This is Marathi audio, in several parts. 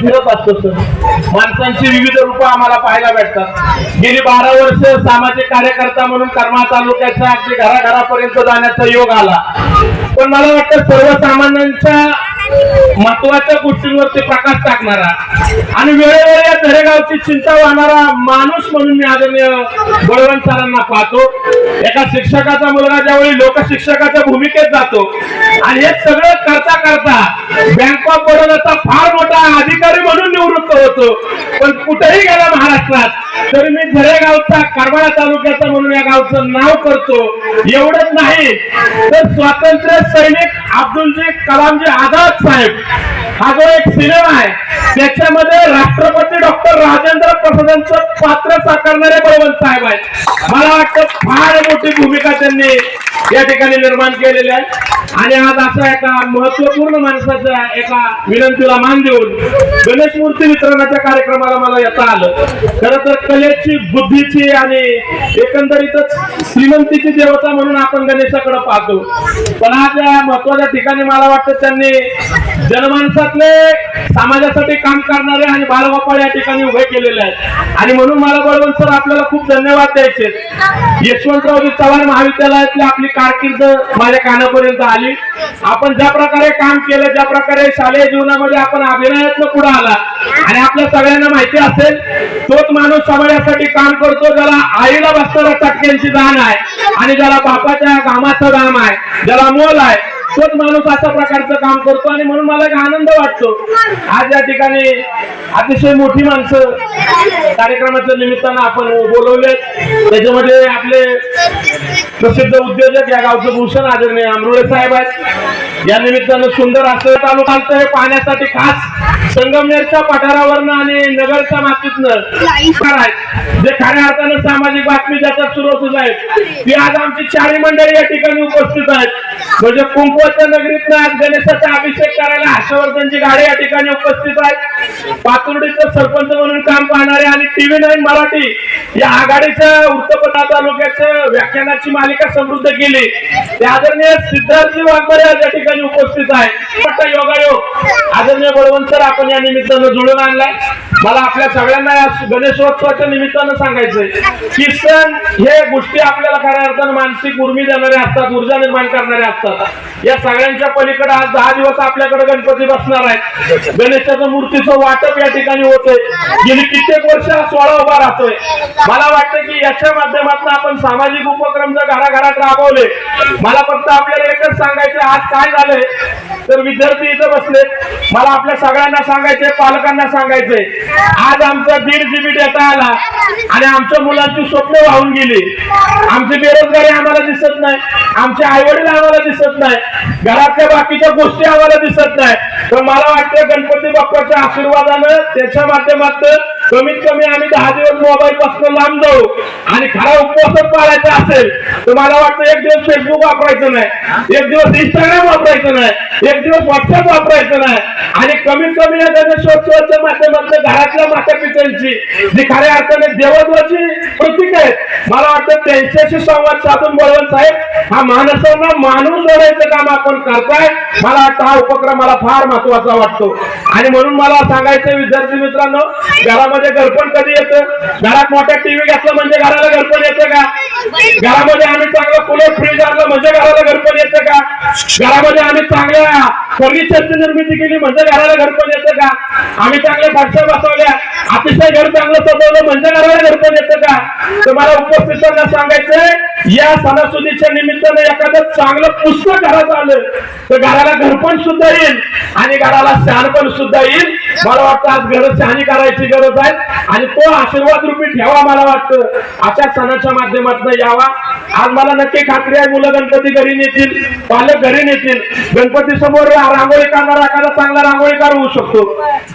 फिरत असतो सर. माणसांची विविध रूप आम्हाला पाहायला भेटतात. गेली बारा वर्ष सामाजिक कार्यकर्ता म्हणून कर्मा तालुक्याच्या अगदी घराघरापर्यंत जाण्याचा योग आला. पण मला वाटतं सर्वसामान्यांच्या महत्त्वाच्या गोष्टींवरती प्रकाश टाकणारा आणि वेळेवर या दरेगावची चिंता वाहणारा माणूस म्हणून मी आदरणीय बळवंत सरांना पाहतो. एका शिक्षकाचा मुलगा ज्यावेळी लोकशिक्षकाच्या भूमिकेत जातो आणि हे सगळं करता करता बँक ऑफ बडोदाचा फार मोठा अधिकारी म्हणून निवृत्त होतो. पण कुठेही गेला महाराष्ट्रात तरी मी झरेगावचा कारवाडा तालुक्याचा म्हणून या गावचं नाव करतो. एवढंच नाही तर स्वातंत्र्य सैनिक अब्दुलजी कलामजी आझाद साहेब. हा जो एक सिनेमा आहे त्याच्यामध्ये राष्ट्रपती डॉक्टर राजेंद्र प्रसादांचं पात्र साकारणारे बळवंत साहेब आहेत. मला वाटतं फार मोठी भूमिका त्यांनी या ठिकाणी निर्माण केलेली आहे. आणि आज अशा एका महत्त्वपूर्ण माणसाच्या एका विनंतीला मान देऊन गणेश मूर्ती वितरणाच्या कार्यक्रमाला मला येता आलं. खर तर कलेची बुद्धीची आणि एकंदरीतच श्रीमंतीची देवता म्हणून आपण गणेशाकडे पाहतो. पण आज या महत्त्वाच्या ठिकाणी मला वाटतं त्यांनी जनमानसातले समाजासाठी काम करणारे आणि बालगोपाळ या ठिकाणी उभे केलेले आहेत. आणि म्हणून मला बळवंत सर आपल्याला खूप धन्यवाद द्यायचे यशवंतरावजी चव्हाण महाविद्यालयातली आपली कारकीर्द माझ्या कानापर्यंत आली. आपण ज्या प्रकारे काम केलं ज्या प्रकारे शालेय जीवनामध्ये आपण अभिनयातनं पुढे आला आणि आपल्या सगळ्यांना माहिती असेल तोच माणूस समाजासाठी काम करतो ज्याला आईला बसणारा चटक्यांची दान आहे आणि ज्याला बापाच्या कामाचं दाम आहे ज्याला मोल आहे तोच माणूस अशा प्रकारचं काम करतो आणि म्हणून मला एक आनंद वाटतो. आज या ठिकाणी अतिशय मोठी माणसं कार्यक्रमाच्या निमित्तानं आपण बोलवले त्याच्यामध्ये आपले प्रसिद्ध उद्योजक या गावचं भूषण आदरणीय आमरुळे साहेब आहेत. या निमित्तानं सुंदर असं तालुका हे पाहण्यासाठी खास संगमनेरच्या पठारावरनं आणि नगरच्या मातीतनं आहेत जे खऱ्या अर्थानं सामाजिक बातमी ज्याच्यात सुरू होत आहेत ती आज आमची चारी मंडळी या ठिकाणी उपस्थित आहेत. म्हणजे कुंकवाच्या नगरीतनं आज गणेशाचा अभिषेक करायला हर्षवर्धनची गाडी या ठिकाणी उपस्थित आहे. पातुर्डीचं सरपंच म्हणून काम पाहणारे आणि टीव्ही नाईन मराठी या आघाडीच्या वृत्तपत्रा तालुक्याच्या व्याख्यानाची मालिका समृद्ध केली. ते आदरणीय सिद्धार्थजी वाघमारे आज या ठिकाणी उपस्थित आहे. मोठा योगायोग. आदरणीय बळवंत सर आपण या निमित्तानं जुळून आणलाय. मला आपल्या सगळ्यांना या गणेशोत्सवाच्या निमित्तानं सांगायचंय की सण हे गोष्टी आपल्याला खऱ्या अर्थानं मानसिक उर्मी देणारे असतात ऊर्जा निर्माण करणारे असतात. या सगळ्यांच्या पलीकडे आज दहा दिवस आपल्याकडे गणपती बसणार आहेत. गणेशाचं मूर्तीचं वाटप या ठिकाणी होतंय. गेली कित्येक वर्ष हा सोहळा उभा राहतोय. मला वाटतं की याच्या माध्यमातून आपण सामाजिक उपक्रम जर घराघरात राबवले मला फक्त आपल्याला एकच सांगायचं आज काय झालंय? तर विद्यार्थी इथं बसले. मला आपल्या सगळ्यांना सांगायचंय पालकांना सांगायचंय. आज आमचा दीड जीबी डेटा आला आणि आमच्या मुलांची स्वप्न वाहून गेली. आमची बेरोजगारी आम्हाला दिसत नाही. आमचे आई वडील आम्हाला दिसत नाही. घरातल्या बाकीच्या गोष्टी आम्हाला दिसत नाही. तर मला वाटतं गणपती बाप्पाच्या आशीर्वादानं त्याच्या माध्यमातून कमीत कमी आम्ही दहा दिवस मोबाईल पासून लांब जाऊ आणि खरा उपवासच पाळायचा असेल तर मला वाटतं एक दिवस फेसबुक वापरायचं नाही. एक दिवस इंस्टाग्राम वापरायचं नाही. एक दिवस व्हॉट्सअप वापरायचं नाही. आणि कमीत कमी या गणेशोत्सवाच्या घरातल्या माता पित्यांची जी खऱ्या अर्थाने देवत्वाची प्रतीक आहेत. मला वाटतं त्यांच्याशी संवाद साधून बळवंत साहेब हा माणसांना माणूस जोडायचं काम आपण करताय मला वाटतं हा उपक्रम मला फार महत्त्वाचा वाटतो. आणि म्हणून मला सांगायचं विद्यार्थी मित्रांनो घरामध्ये घरपण कधी येतं? घरात मोठा टीव्ही घेतला म्हणजे घराला घरपण येतं का? घरामध्ये आम्ही चांगलं कुलर फ्रीज आणलं म्हणजे घराला घरपण येतं का? घरामध्ये आम्ही चांगल्या फर्निचरची निर्मिती केली म्हणजे घराला घरपण येतं का? आम्ही चांगल्या फरशा बसवल्या. अतिशय घर चांगलं सजवलं म्हणजे घराला घरपण येतं का? तुम्हाला उपस्थितांना सांगायचंय या सणासुदीच्या निमित्तानं एखादं चांगलं पुस्तक घरात आलं तर घराला घरपण सुद्धा येईल आणि घराला शहाणपण सुद्धा येईल. मला वाटतं आज घर शहाणी करायची गरज आहे आणि तो आशीर्वाद रूपी ठेवा मला वाटतं. अशा सणाच्या माध्यमातून यावा. आज मला नक्की खात्री आहे मुलं गणपती घरी नेतील पालक घरी नेतील. गणपती समोर रांगोळी काढणारा एखादा चांगला रांगोळीकार होऊ शकतो.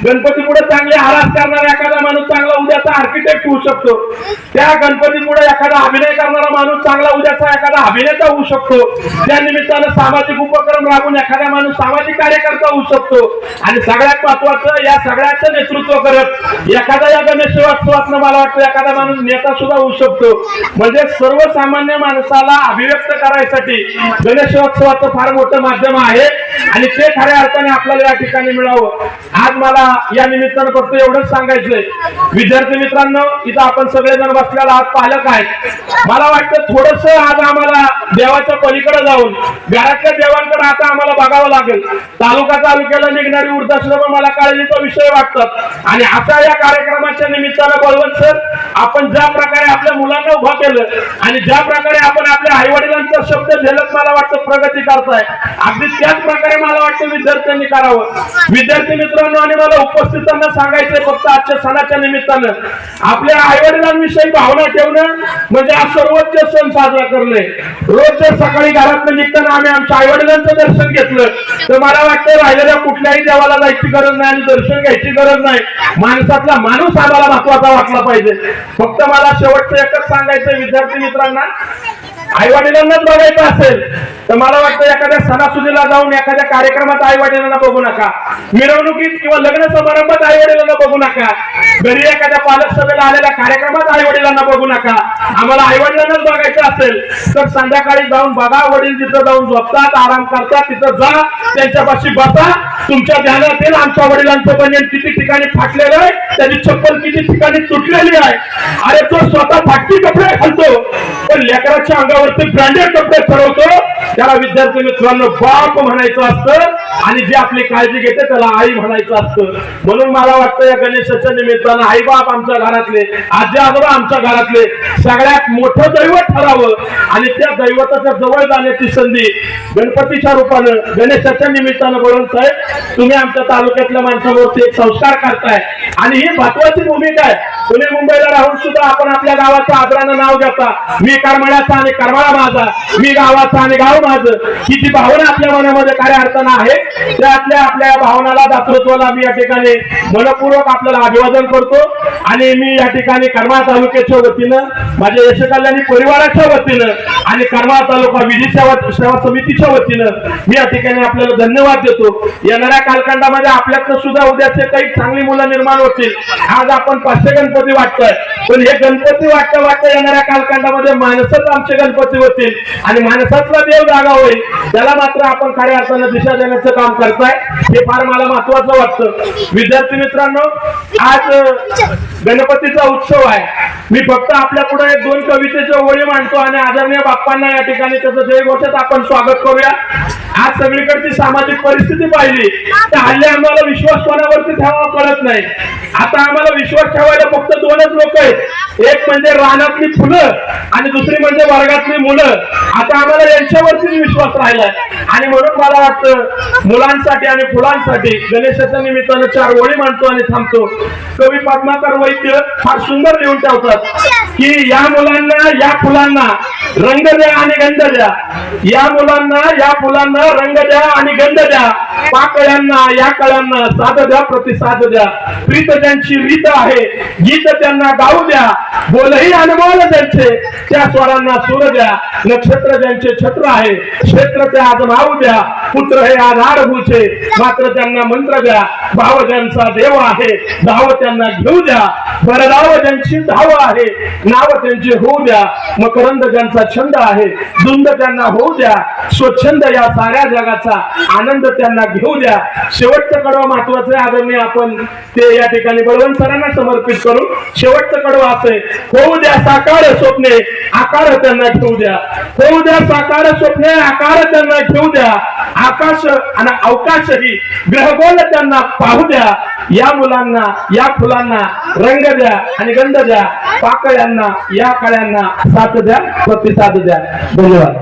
गणपती पुढे चांगले आरास करणारा एखादा माणूस चांगला उद्याचा आर्किटेक्ट होऊ शकतो. त्या गणपती पुढे एखादा अभिनय करणारा माणूस चांगला उद्याचा एखादा अभिनेता होऊ शकतो. त्या निमित्तानं सामाजिक उपक्रम राबून एखादा माणूस सामाजिक कार्यकर्ता होऊ शकतो. आणि सगळ्यात महत्वाचं या सगळ्याचं नेतृत्व करत एखादा या गणेशोत्सवातनं मला वाटतं एखादा माणूस नेता सुद्धा होऊ शकतो. म्हणजे सर्वसामान्य माणसाला अभिव्यक्त करायसाठी गणेशोत्सवाचं फार मोठं माध्यम आहे. आणि ते खऱ्या अर्थाने आपल्याला या ठिकाणी मिळावं आज मला या निमित्तानं फक्त एवढंच सांगायचंय. विद्यार्थी मित्रांनो इथं आपण सगळेजण बसल्याला आज पालक आहेत. मला वाटतं थोडस आज आम्हाला देवाच्या पलीकडे जाऊन घरातल्या देवांकडे आता आम्हाला बघावं लागेल. तालुका तालुक्याला निघणारी वृद्धाश्रम मला काळजीचा विषय वाटतात. आणि आता या कार्यक्रमाच्या निमित्तानं बळवंत सर आपण ज्या प्रकारे आपल्या मुलांना उभा केलं आणि ज्या प्रकारे आपण आपल्या आई वडिलांचा शब्द झेलत मला वाटतं प्रगती करताय. अगदी त्याच प्रकारे मला वाटतं विद्यार्थ्यांनी करावं. विद्यार्थी मित्रांनो आणि मला उपस्थितांना सांगायचंय फक्त आजच्या सणाच्या निमित्तानं. आपल्या आई वडिलांविषयी भावना ठेवणं म्हणजे हा सर्वोच्च सण साजरा करणे रोज जर सकाळी घरात निघताना आम्ही आमच्या आई वडिलांचं दर्शन घेतलं तर मला वाटतं राहिलेल्या कुठल्याही देवाला जायची गरज नाही आणि दर्शन घ्यायची गरज नाही. माणसातला माणूस आम्हाला महत्त्वाचा वाटला पाहिजे. फक्त मला शेवटचं एकच सांगायचं विद्यार्थी मित्रांना. आई वडिलांनाच बघायचं असेल तर मला वाटतं एखाद्या सणासुदीला जाऊन एखाद्या कार्यक्रमात आई वडिलांना बघू नका. मिरवणुकीत किंवा लग्न समारंभात आई वडिलांना बघू नका. घरी एखाद्या पालक सभेला आलेल्या कार्यक्रमात आई वडिलांना बघू नका. आम्हाला आई वडिलांनाच बघायचं असेल तर संध्याकाळी जाऊन बघा वडील तिथं जाऊन झोपतात आराम करतात तिथं जा त्यांच्यापाशी बसा. तुमच्या ध्यानात येईल आमच्या वडिलांचं बनियन किती ठिकाणी फाटलेलं आहे त्याची चप्पल किती ठिकाणी तुटलेली आहे. अरे तो स्वतः फाटकी कपडे घालतो. पण लेकराच्या अंगावरती ब्रँडेड कपडे ठरवतो. त्याला विद्यार्थी मित्रांनो बाप म्हणायचं असतं आणि जे आपली काळजी घेते त्याला आई म्हणायचं असतं. म्हणून मला वाटतं या गणेशाच्या निमित्तानं आई बाप आमच्या घरातले आजी आजोबा आमच्या घरातले सगळ्यात मोठं दैवत ठरावं आणि त्या दैवताच्या जवळ जाण्याची संधी गणपतीच्या रूपानं गणेशाच्या निमित्तानं बोलून साहेब तुम्ही आमच्या तालुक्यातल्या माणसावरती एक संस्कार करताय. आणि ही महत्वाची भूमिका आहे. पुणे मुंबईला राहून सुद्धा आपण आपल्या गावाचं आदरानं नाव घेता. मी करमाळ्याचा आणि करमाळा माझा. मी गावाचा आणि गाव माझं. ही जी भावना आपल्या मनामध्ये खऱ्या अर्थानं आहे त्यातल्या आपल्या भावनाला दातृत्वाला मी या ठिकाणी मनपूर्वक आपल्याला अभिवादन करतो. आणि मी या ठिकाणी करमाळा तालुक्याच्या वतीनं माझ्या यशकल्याणी परिवाराच्या वतीनं आणि करमाळा तालुका विधी सेवा समितीच्या वतीनं मी या ठिकाणी आपल्याला धन्यवाद देतो. येणाऱ्या कालखंडामध्ये आपल्यातनं सुद्धा उद्याचे काही चांगली मुलं निर्माण होतील. आज आपण पाचशे गणपती वाटतोय. पण हे गणपती वाटतं वाटतं येणाऱ्या कालखंडामध्ये माणसंच आमचे गणपती होतील आणि माणसातला देव जागा होईल. त्याला मात्र आपण खऱ्या अर्थानं दिशा देण्याचं काम करताय हे फार मला महत्वाचं वाटतं. विद्यार्थी मित्रांनो आज गणपतीचा उत्सव आहे. मी फक्त आपल्या पुढे एक दोन कवितेच्या ओळी मांडतो आणि आदरणीय बाप्पांना या ठिकाणी त्याचं जयघोषात आपण स्वागत करूया. आज सगळीकडची सामाजिक परिस्थिती पाहिली तर हल्ली आम्हाला विश्वास कोणावरती ठेवावा कळत नाही. आता आम्हाला विश्वास ठेवायला फक्त दोनच लोक आहेत. एक म्हणजे रानातली फुलं आणि दुसरी म्हणजे वर्गातली मुलं. आता आम्हाला यांच्यावरतीच विश्वास राहिलाय. आणि म्हणून मला वाटतं मुलांसाठी आणि फुलांसाठी गणेशाच्या निमित्तानं चार ओळी मांडतो आणि थांबतो. कवी पद्माकर वैद्य फार सुंदर लिहून ठेवतात की या मुलांना या फुलांना रंग द्या आणि गंध द्या. या मुलांना या फुलांना रंग द्या आणि गंध द्या. पाकळ्यांना या कळ्यांना साध द्या प्रतिसाद द्या. प्रीत त्यांची रीत आहे. गीत त्यांना गाऊ द्या. बोलही अनमोल त्यांचे. त्या स्वरांना सूर द्या. नक्षत्र ज्यांचे छत्र आहे क्षेत्र ते आज भाऊ द्या. पुत्र हे आधारभूचे मात्र त्यांना मंत्र द्या. भाव ज्यांचा देव आहे धाव त्यांना घेऊ द्या. भरधाव ज्यांची धाव आहे नाव त्यांचे होऊ द्या. मकरंद ज्यांचा छंद आहे दुंद त्यांना होऊ द्या. स्वच्छंद या साऱ्या जगाचा आनंद त्यांना घेऊ द्या. शेवटचं कडवं महत्वाचं आहे आदरणीय आपण ते या ठिकाणी बळवंत सरांना समर्पित करू शेवटचं कडवं असे होऊ द्या साकार स्वप्ने आकार त्यांना ठेवू द्या. होऊ द्या साकार स्वप्ने आकार त्यांना ठेवू द्या. आकाश आणि अवकाशही ग्रहगोल त्यांना पाहू द्या. या मुलांना या फुलांना रंग द्या आणि गंध द्या. पाकळ्यांना या कळ्यांना साथ द्या प्रतिसाद द्या. धन्यवाद.